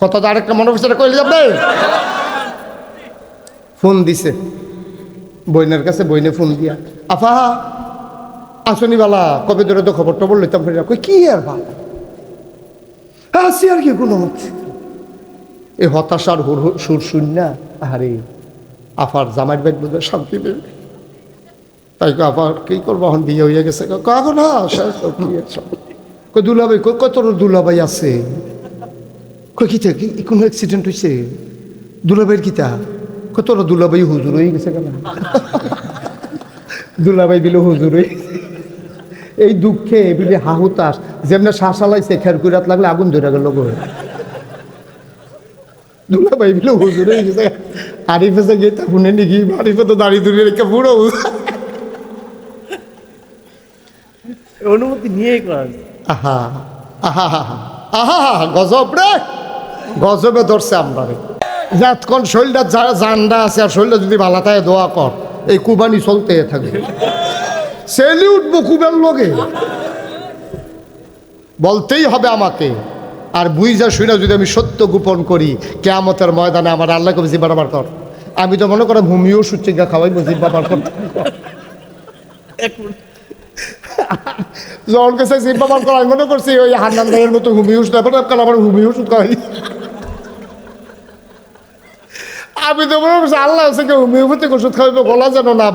কত তো আরেকটা মনে করছে কইলে যাবে? ফোন দিছে। বইনের কাছে বইনে ফোন দিয়া, আফা, আসনি বালা, কবে ধরে তো খবর টবর লইতাম ফিরে কই কি আর বা আসি আর কি কোনো এই হতাশার হুর সুর শূন্য আরে আফার জামাই ব্যাগ বোধহয় শান্তি দেবে তাই কো আবার কি করব? এখন বিয়ে হয়ে গেছে। কাগো না দুলাভাই কত দুলাভাই আছে? কই কিতা কি কোনো অ্যাক্সিডেন্ট হয়েছে দুলাভাইয়ের কিতা কত দুলাভাই হুজুর হয়ে গেছে কেন দুলাভাই দিল হুজুর হয়ে এই দুঃখে এবিলি হাহুতাস যেমন শ্বাস আলাইছে খের কুইরাত লাগলে আগুন ধরে গেল গো দুলাভাই বিলো হুজুর হয়ে গেছে আরিফে সে গেতে শুনে নাকি আরিফে তো দাঁড়িয়ে দূরে রেখে পুরো অনুমতি করা আহা আহা আহা আহা গজব রে গজবে ধরছে আমরা যতক্ষণ শরীরটা যারা জান্ডা আছে আর শরীরটা যদি ভালো থাকে, দোয়া কর। এই কুবানি চলতে থাকবে। সেলি উঠবো কুবের লগে। বলতেই হবে আমাকে। আর বুঝা শুনে যদি আমি সত্য গোপন করি, কেয়ামতের ময়দানে আমার আল্লাহকে জিব্বা বার কর। আমি তো মনে করো ভূমিও সুচিকা খাওয়াই জিব্বা বার কর। এক মিনিট। যখন কাছে জিব্বা বার করা মনে করছি ওই হান্নান ভাইয়ের মতো হুমিও সুদ এখন কাল আমার সুদ খাওয়াই আমি তো মনে করছি, আল্লাহ আছে কেউ হোমিওপ্যাথিক ওষুধ খাওয়াইবে গলা যেন না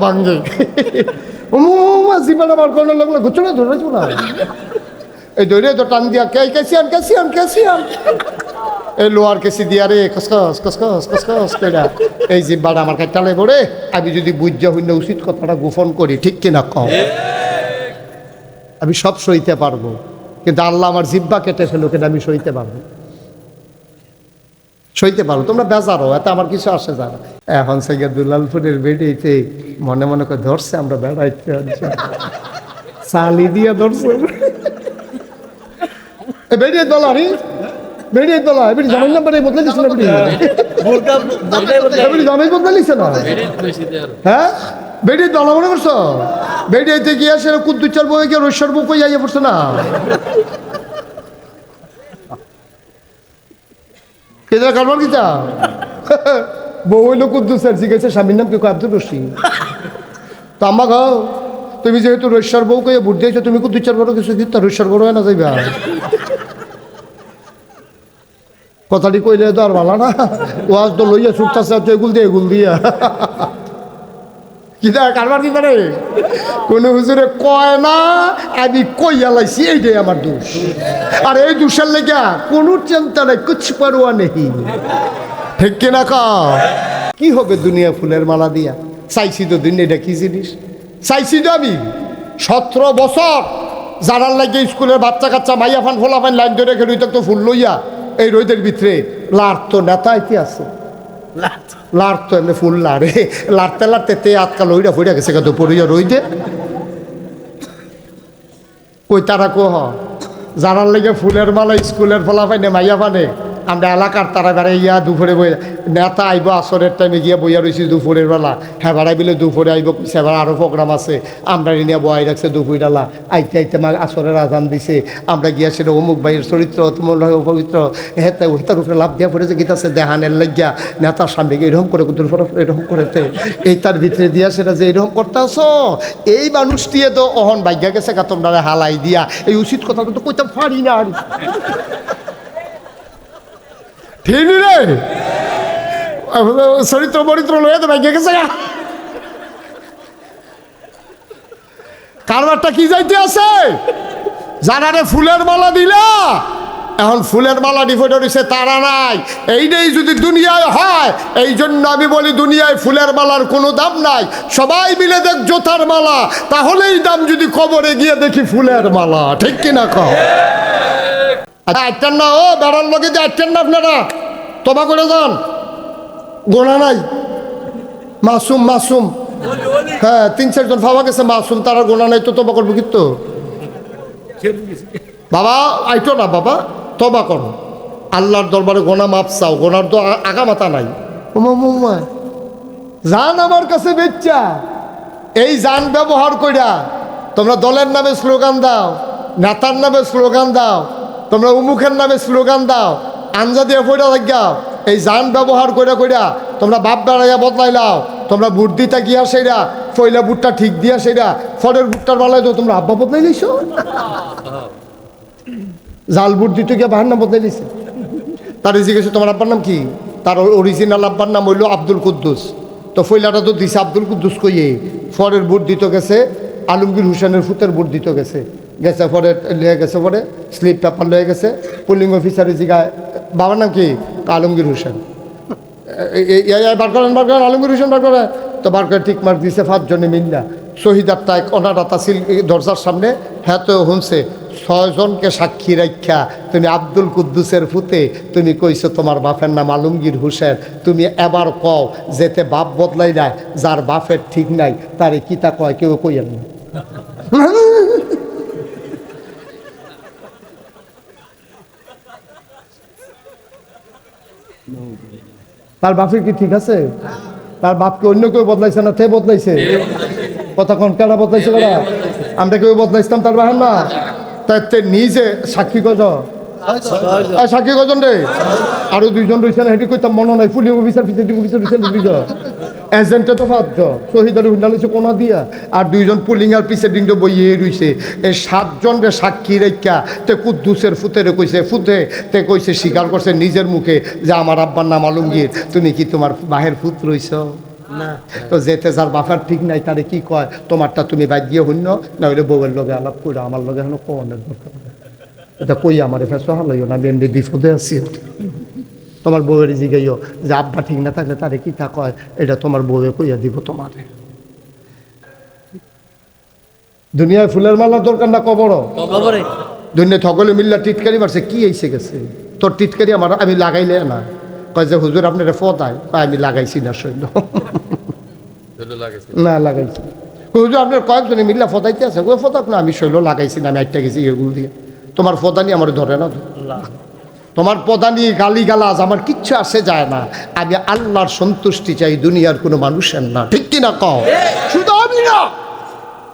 করার লাগল না না। এই দৌড়ে তো টান দিয়া, কে ক্যাসিয়ান ক্যাসিয়ান ক্যাসিয়ান এই লোয়ার কেসি দিয়া রে কসকস কসকস কসকস কইরা, এই জিব্বাটা আমার কাটালে পড়ে, আমি যদি বুঝা হইলে উচিত কথাটা গোপন করি, ঠিক কিনা কম আমি সব সইতে পারব। কিন্তু আল্লাহ আমার জিব্বা কেটে ফেলো কিন্তু আমি সইতে পারব। সইতে পারব। তোমরা বেজারো এত আমার কিছু আসে যায় না। এখন থেকে দুলালপুরের বেড়েতে মনে মনে করে ধরছে আমরা বেড়াইতে। সালি দিয়ে ধরছে। বেরিয়ে দলা রে। বেরিয়ে দলা এবারে জামাই নাম্বারে বদলে দিচ্ছে না বেরিয়ে জামাই বদলে দিচ্ছে না? হ্যাঁ? বেরিয়ে দলা মনে করছ? বেরিয়েতে গিয়ে সে কুদ্দুচার বই গিয়ে রৈশ্বর বুক হয়ে যাইয়া পড়ছে না? কেদার কারবার কিতা? বউ হইল কুদ্দুসার জিজ্ঞেসে, স্বামীর নাম কি? কয় আব্দুল রশিদ। তো আম্মা গাও তুমি যেহেতু রৈশ্বর বউ কয়ে ভোট দিয়েছ, তুমি কুদ্দুচার বড় কিছু কি? তার বড় হয় না যাইবা? কথাটি কইলে তো আর ভালো না। ওয়াজ তো লইয়া ছুটতাছে এগুল দিয়ে এগুল দিয়া। কিতা কারবার কি করে? কোন হুজুরে কয় না, আমি কইয়া লাইছি এইটাই আমার দোষ। আর এই দোষের লেগা কোনো চিন্তা নাই, কুছ পারোয়া নেই। ঠিক কিনা ক? হবে দুনিয়া ফুলের মালা দিয়া? চাইছি তো দিন এটা কি জিনিস? চাইছি তো আমি সতেরো বছর যারার লাগে স্কুলের বাচ্চা কাচ্চা মাইয়া ফান, ফোলা ফান লাইন ধরে খেলুই তো ফুল লইয়া, এই রোদের ভিতরে লার তো নেতা আছে লাত। লার তো এমনি ফুল লারে লারতে লারতে তে আজকাল ওইটা ফইরা গেছে কত পড়িয়া রইতে কই তারা কোহ জানার লেগে ফুলের মালা স্কুলের ফলা পাইনে মাইয়া পানে আমরা এলাকার তারা বেড়াই ইয়া দুপুরে বই নেতা আইব আসরের টাইমে গিয়ে বইয়া রয়েছি দুপুরের বেলা। হ্যাঁ বেড়াই বিলে দুপুরে আইব, সেবার আরও প্রোগ্রাম আছে। আমরা নিয়ে বয়াই রাখছে দুপুর বেলা। আইতে আইতে মা আসরের আজান দিছে। আমরা গিয়া সেটা অমুক ভাইয়ের চরিত্র তোমার হয় পবিত্র হেতে ওইটার উপরে লাভ দিয়া পড়েছে, গীতাছে দেহানের লাগিয়া নেতার সামনে গিয়ে এরকম করে ফরফ এরকম করেছে। এই তার ভিতরে দিয়া সেটা যে এরকম করতেছ, এই মানুষটিয়ে তো অহন ভাগ্যা গেছে কা তোমরা হালাই দিয়া। এই উচিত কথা তো কইতাম পারি না আর। ঠিক রে চরিত্র বরিত্র লয়ে তো ভাগ্যা গেছে। কারবারটা কি যাইতে আছে? জানারে ফুলের মালা দিলা। এখন ফুলের মালা ডিফোটো দিছে তারা নাই। এইটাই যদি দুনিয়ায় হয়, এই জন্য আমি বলি দুনিয়ায় ফুলের মালার কোনো দাম নাই। সবাই মিলে দেখ জোতার মালা, তাহলেই দাম যদি কবরে গিয়ে দেখি ফুলের মালা, ঠিক কিনা কও? আচ্ছা আটটার না, ও বেড়ার লোকে যে আটটার না আপনারা। তবা করে যান। গোনা নাই। মাসুম মাসুম। হ্যাঁ তিন, চারজন ভাবা গেছে, মাসুম, তারা গোনা নাই, তো তবা করব কিন্তু বাবা আইতো না বাবা, তবা করো। আল্লাহর দরবারে গোনা মাপ চাও, গোনার তো আ- আগামাতা নাই। উমা জান আমার কাছে বেচ্চা। এই যান ব্যবহার কইরা তোমরা দলের নামে স্লোগান দাও, নেতার নামে স্লোগান দাও তোমরা উমুখের নামে স্লোগান দাও, আঞ্জা দিয়ে পড়া লাগিয়া এই যান ব্যবহার করে কইরা তোমরা বাপ বেড়াইয়া বদলাইলাও। তোমরা বুট দিতা গিয়া সেরা, ফইলা বুটটা ঠিক দিয়া সেরা। ফলের বুটটার বেলায় তো তোমরা আব্বা বদলাই লইছো। জাল বুট দিতে গিয়া বাহার নাম বদলাই লইছে। তার জিজ্ঞেস তোমার আব্বার নাম কি? তার অরিজিনাল আব্বার নাম হইল আব্দুল কুদ্দুস। তো ফইলাটা তো দিছে আব্দুল কুদ্দুস কইয়ে। ফরের বুট দিতে গেছে, আলমগীর হুসেনের ফুতের বুট দিতে গেছে। গেছে পরে লিয়ে গেছে পরে স্লিপ পেপার লয়ে গেছে। পুলিং অফিসারের জিগায় বাবার নাম কি? আলমগীর হোসেন। বার করেন বার করেন, আলমগীর হোসেন বার করেন। তো বার করে ঠিক মার দিছে পাঁচজনে মিল্লা। শহীদার তাই অনারা তাসিল দরজার সামনে হ্যাঁ তো হুনছে ছয়জনকে সাক্ষী রাখা তুমি আব্দুল কুদ্দুসের ফুতে তুমি কইছো তোমার বাপের নাম আলমগীর হোসেন, তুমি এবার কও যেতে বাপ বদলাই নাই, যার বাপের ঠিক নাই, তারে কিতা কয়, কেউ কইয়েন না। তার বাপের কি ঠিক আছে? তার বাপকে অন্য কেউ বদলাইছে না তে বদলাইছে? কতক্ষণ কেন কেনা বদলাইছে ওরা আমরা কেউ বদলাইছিলাম তার বাহান না তাই নিজে সাক্ষী কজ সাক্ষী কজন রে? আরও দুইজন রয়েছে না, হেঁটে কইতাম, মনে নাই পুলিশ অফিসার প্রিসাইডিং অফিসার রয়েছে দুইজন এজেন্টে তো পাঁচ শহীদার হুন্ডালিছে কোনা দিয়া। আর দুইজন পুলিং আর প্রিসাইডিং তো বইয়ে রইছে। এই সাতজন রে সাক্ষী রেখা তে কুদ্দুসের ফুতে রে কইছে ফুতে। তে কইছে স্বীকার করছে নিজের মুখে যে আমার আব্বার নাম আলমগীর। তুমি কি তোমার বাহের ফুত রইছ? না। তো যেতে যার বাফার ঠিক নাই তারে কি কয়? তোমারটা তুমি বাদ দিয়ে হইন না হইলে বউয়ের লগে আলাপ করে আমার লগে এখন কোনের দরকার। এটা কই আমার ফেস হালাইও না আমি এমনি বিপদে আছি। তোমার বউয়ের জিগাইও যে আব্বা ঠিক না থাকলে তারে কি তা কয়? এটা তোমার বউয়ে কইয়া দিব তোমারে। দুনিয়ায় ফুলের মালার দরকার না কবর। দুনিয়া থগলে মিল্লা টিটকারি মারছে কি এসে গেছে? তোর টিটকারি আমার আমি লাগাইলে না। কয় যে হুজুর আপনার ফদায়। কয় আমি লাগাইছি না সৈন্য। না লাগাইছি। হুজুর আপনার কয়েকজনে মিল্লা ফদাইতে আছে? ওই ফদাক না আমি শৈল লাগাইছি না আমি একটা গেছি এগুলো দিয়ে। তোমার ফদানি আমার ধরে না। তোমার পদানি গালি গালাজ আমার কিচ্ছু আসে যায় না। আমি আল্লাহর সন্তুষ্টি চাই দুনিয়ার কোনো মানুষের না। ঠিক কিনা কও? শুধু আমি না।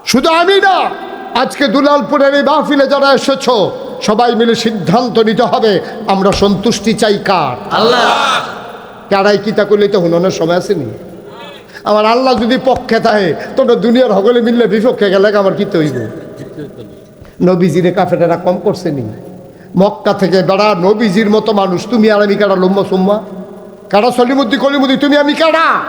শুধু আমি না। আজকে দুলালপুরের এই মাহফিলে যারা এসেছ সবাই মিলে সিদ্ধান্ত নিতে হবে আমরা সন্তুষ্টি চাই কার? আল্লাহ। কারাই কিতা করলে তো হুননের সময় আসেনি? আমার আল্লাহ যদি পক্ষে থাকে তোমরা দুনিয়ার হগলে মিললে বিপক্ষে গেলে আমার কি তৈব নবীজিরে কাফেরেরা কম করছে নি মক্কা থেকে বেড়া নবীজির মতো মানুষ, তুমি আর আমি কারা লম্বা সুম্মা? কারা সলিমুদ্দি কলিমুদ্দি, তুমি আমি কারা?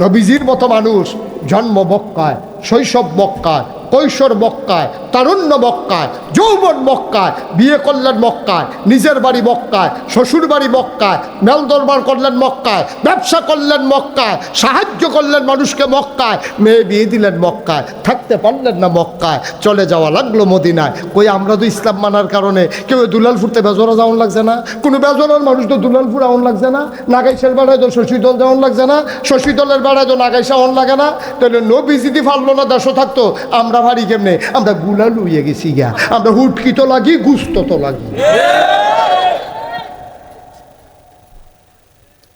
নবীজির মতো মানুষ, জন্ম মক্কায়, শৈশব মক্কায়, কৈশোর মক্কায় তারুণ্য মক্কায়, যৌবন মক্কায়, বিয়ে করলেন মক্কায়, নিজের বাড়ি মক্কায়, শ্বশুর বাড়ি মক্কায় মেল দরবার করলেন মক্কায়, ব্যবসা করলেন মক্কায়, সাহায্য করলেন মানুষকে মক্কায়, মেয়ে বিয়ে দিলেন মক্কায়, থাকতে পারলেন না মক্কায়, চলে যাওয়া লাগল মদিনায়। কই, আমরা তো ইসলাম মানার কারণে কেউ দুলাল দুলালপুরতে বেজরা যাওয়ান লাগছে না? কোনো বেজরার মানুষ তো দুলালপুর আউন লাগছে না? নাগাইশের বেড়ায় তো শশী দল যাওয়ান লাগছে না? শশী দলের বেড়ায় তো নাগাইশা আউন লাগে না? তাহলে নবী যদি পারল না দেশও থাকতো, আমরা ভারি কেমনে? আমরা গুলা লুইয়ে গেছি গিয়া আমরা হুটকি তো লাগি গুস্ত তো লাগি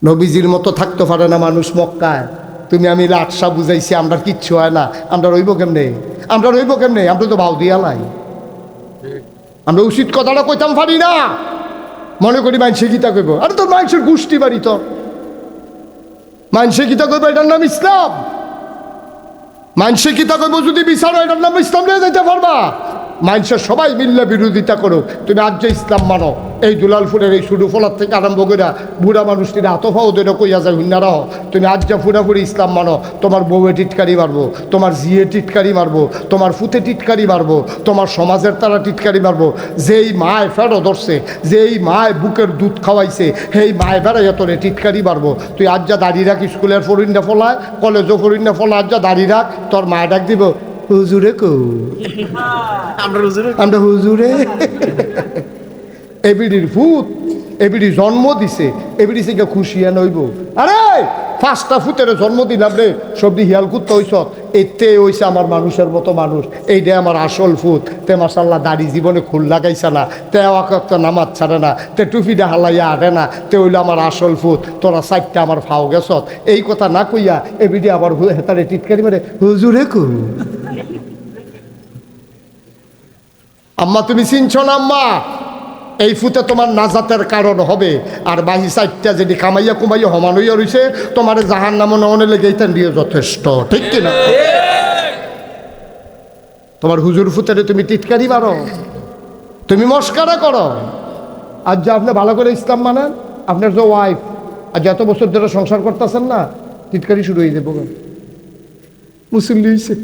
নবীজির মতো থাকতে পারে না মানুষ মক্কায় তুমি আমি লাটসা বুঝাইছি আমরা কিচ্ছু হয় না আমরা রইব কেমনে আমরা রইব কেমনে আমরা তো ভাও দিয়া লাই আমরা উচিত কথাটা কইতাম পারি না মনে করি মানুষে গীতা কইব আরে তোর মানুষের গোষ্ঠী বাড়ি তো মানুষে গীতা কইব এটার নাম ইসলাম মানুষে কিতাকে কইব যদি বিচারো এটার নাম ইসলাম নিয়ে যেতে পারবা। মানুষের সবাই মিললে বিরোধিতা করো তুমি আজ যে ইসলাম মানো, এই দুলালপুরের এই শুরু ফলার থেকে আরম্ভ করে বুড়া মানুষটির আতফা ওদের কইয়া যায় হুন্নারা হও তুমি আজ যা পুরাপুরি ইসলাম মানো, তোমার বউয়ে টিটকারি মারবো, তোমার জিয়ে টিটকারি মারবো, তোমার ফুতে টিটকারি মারবো, তোমার সমাজের তারা টিটকারি মারবো, যেই মায় ফেরো ধরছে, যেই মায় বুকের দুধ খাওয়াইছে, সেই মায় বেড়াইয়া তোরে টিটকারি মারবো। তুই আজ যা দাঁড়িয়ে রাখ স্কুলের ফরিন্ডা ফলায়, কলেজও ফরিন্ডা ফলা আজ যা দাঁড়িয়ে রাখ, তোর মায় ডাক দিব হুজুরে কৌ আমরা হুজুরে আমরা হুজুরে। এবিডির ভূত। এবিডি জন্ম দিছে, এবিডি থেকে খুশিয়া নইব আরে, পাঁচটা ফুতের জন্ম দিলাম রে, সবদি হিয়াল কুত্ত হইস এতে হইছে আমার মানুষের মতো মানুষ। এইটা আমার আসল ফুত তে মাসাল্লাহ দাড়ি জীবনে খুল লাগাইছে না। তে অকাত্ত নামাজ ছাড়ে না। তে টুপিটা হালাইয়া আটে না। তে হইল আমার আসল ফুত তোরা সাইডটা আমার ফাও গেছত। এই কথা না কইয়া এবিডি আবার হেতারে টিটকারি মারে, হুজুরে কু? আম্মা, তুমি চিনছ না আম্মা? এই ফুতে তোমার নাজাতের কারণ হবে। আর বাহি সাইডটা যদি কামাইয়া কুমাইয়া হমান হইয়া রইছে, তোমার জাহান নামো নহনে লেগে দিয়ে যথেষ্ট। ঠিক কিনা তোমার হুজুর ফুতেরে তুমি টিটকারি মারো। তুমি মস্কারা করো। আর যে আপনি ভালো করে ইসলাম মানেন, আপনার যে ওয়াইফ আর যত বছর ধরে সংসার করতেছেন না, টিটকারি শুরু হয়ে যাব। হইছে।